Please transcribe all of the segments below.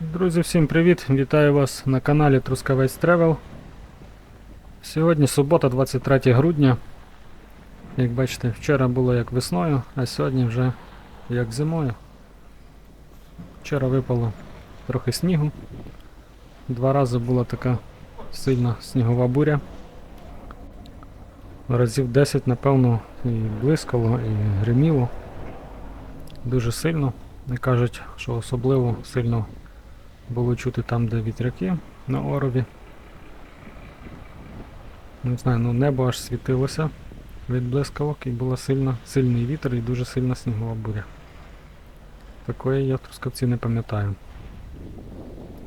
Друзі, всім привіт! Вітаю вас на каналі Трускавець Тревел. Сьогодні субота, 23 грудня. Як бачите, вчора було як весною, а сьогодні вже як зимою. Вчора випало трохи снігу. Два рази була така сильна снігова буря. Разів 10, напевно, і блискало, і гриміло. Дуже сильно. І кажуть, що особливо сильно було чути там, де вітряки на орові. Не знаю, ну небо аж світилося від блискавок і була сильна, сильний вітер і дуже сильна снігова буря. Такої я в Трускавці не пам'ятаю.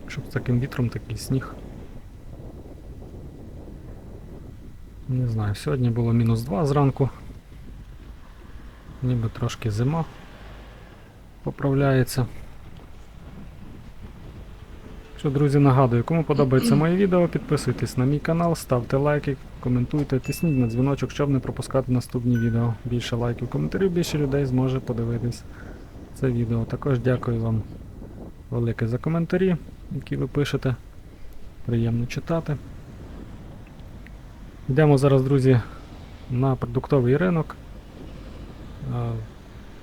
Щоб з таким вітром такий сніг. Не знаю, сьогодні було мінус 2 зранку. Ніби трошки зима поправляється. Що, друзі, нагадую, кому подобається моє відео, підписуйтесь на мій канал, ставте лайки, коментуйте, тисніть на дзвіночок, щоб не пропускати наступні відео. Більше лайків, коментарів, більше людей зможе подивитись це відео. Також дякую вам велике за коментарі, які ви пишете. Приємно читати. Йдемо зараз, друзі, на продуктовий ринок.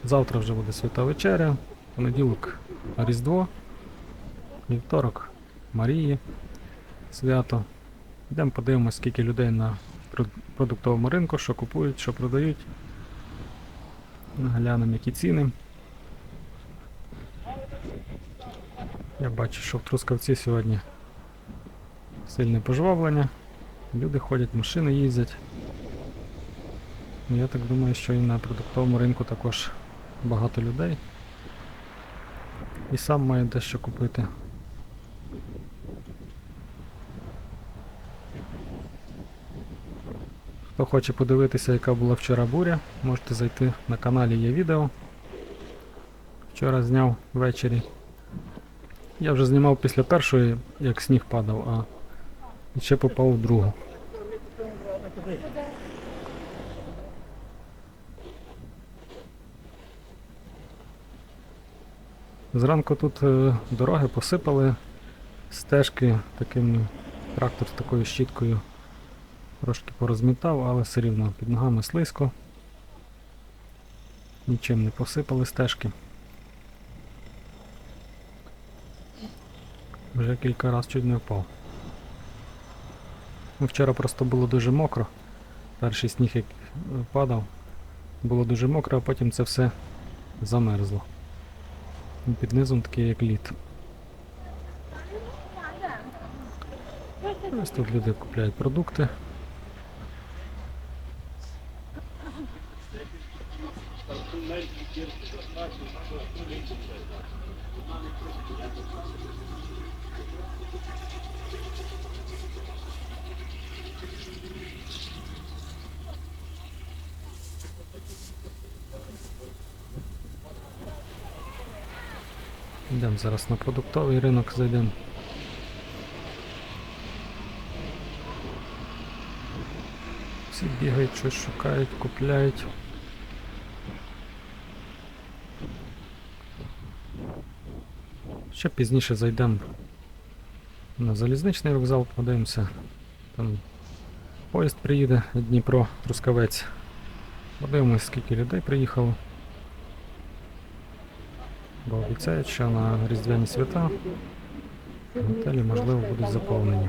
Завтра вже буде свята вечеря, понеділок Різдво, вівторок Марії, свято. Йдемо подивимось, скільки людей на продуктовому ринку, що купують, що продають. Глянемо, які ціни. Я бачу, що в Трускавці сьогодні сильне пожвавлення. Люди ходять, машини їздять. Я так думаю, що і на продуктовому ринку також багато людей. І сам маю дещо купити. Хто хоче подивитися, яка була вчора буря, можете зайти на каналі є відео. Вчора зняв ввечері. Я вже знімав після першої, як сніг падав, а ще попав у другу. Зранку тут е, дороги посипали, стежки таким трактор з такою щіткою трошки порозмітав, але все рівно під ногами слизько. Нічим не посипали стежки. Вже кілька разів чуть не впав. Ну, Вчора просто було дуже мокро. Перший сніг як е, падав, було дуже мокро, а потім це все замерзло. І Під низом такий як лід. Ось тут люди купляють продукти. Йдемо зараз на продуктовий ринок зайдемо. Всі бігають, щось шукають, купляють. Ще пізніше зайдемо на залізничний вокзал, подивимося. Там поїзд приїде Дніпро, Трускавець. Подивимось, скільки людей приїхало. Бо обіцяють, що на Різдвяні свята готелі, можливо, будуть заповнені.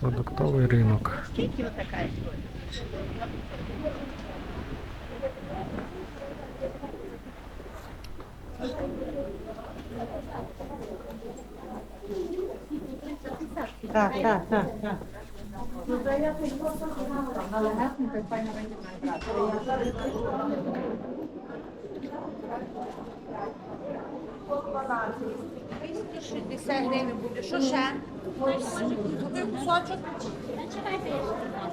Продуктовий ринок. Скільки отака? Так, так, так, так. Ну, то я цей просто знала, але гасник так пані Венді має брати. Шістдесят гривень буде. Що ще? Тобі кусочок? Чекайте, я ще не знаю.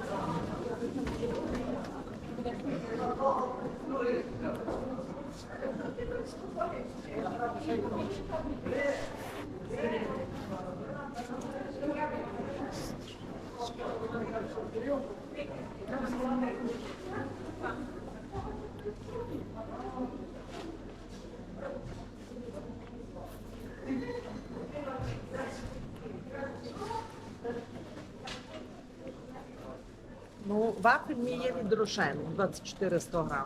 Ну, вафельні є від Рошен, 24 100 грам.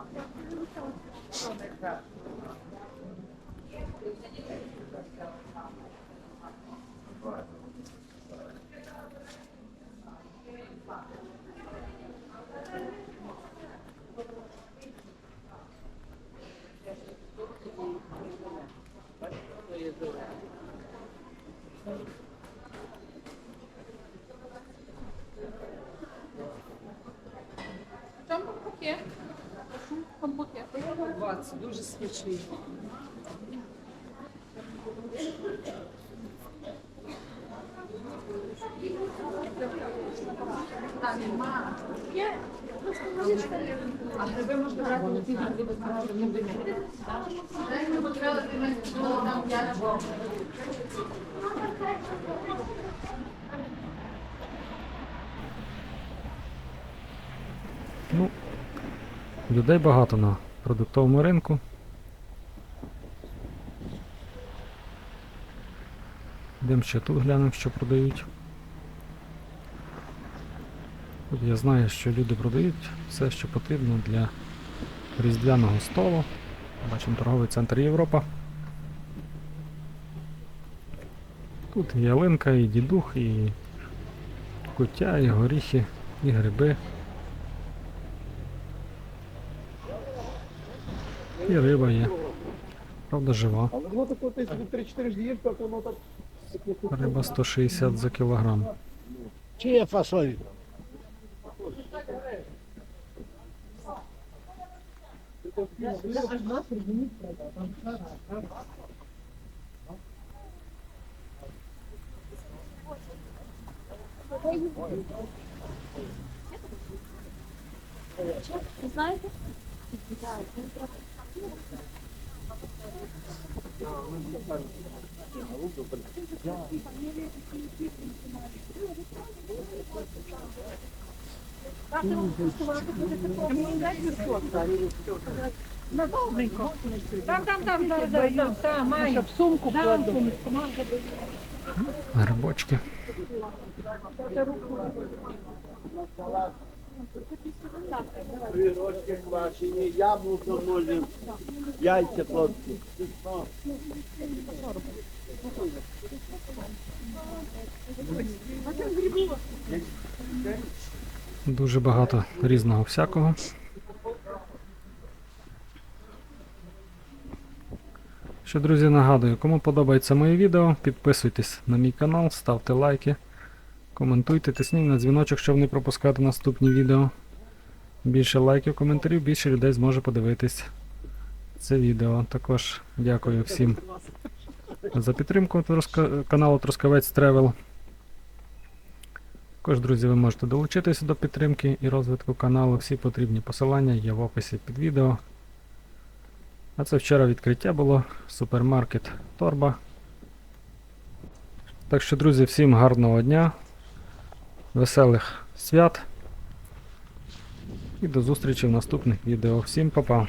Дуже смачний. А гриби можна брати на безпечно не буде. Дай потрібно, там п'ять Ну, людей багато на продуктовому ринку. Йдемо ще тут глянемо, що продають. Тут я знаю, що люди продають все, що потрібно для різдвяного столу. Бачимо торговий центр Європа. Тут і ялинка, і дідух, і куття, і горіхи, і гриби. І риба є. Правда, жива. Але воно тако десь 3-4 днів, так воно так. Риба 160 за кілограм. Чи є фасоль? Знаєте? Там, там, там, там, там, там, маю. Щоб сумку кладу. Грибочки. Пирожки квашені, яблука можемо, яйця плотні. Дуже багато різного всякого. Що, друзі, нагадую, кому подобається моє відео, підписуйтесь на мій канал, ставте лайки, коментуйте, тисніть на дзвіночок, щоб не пропускати наступні відео. Більше лайків, коментарів, більше людей зможе подивитись це відео. Також дякую всім за підтримку каналу Трускавець Тревел. Також, друзі, ви можете долучитися до підтримки і розвитку каналу. Всі потрібні посилання є в описі під відео. А це вчора відкриття було. Супермаркет Торба. Так що, друзі, всім гарного дня, веселих свят. І до зустрічі в наступних відео. Всім па-па!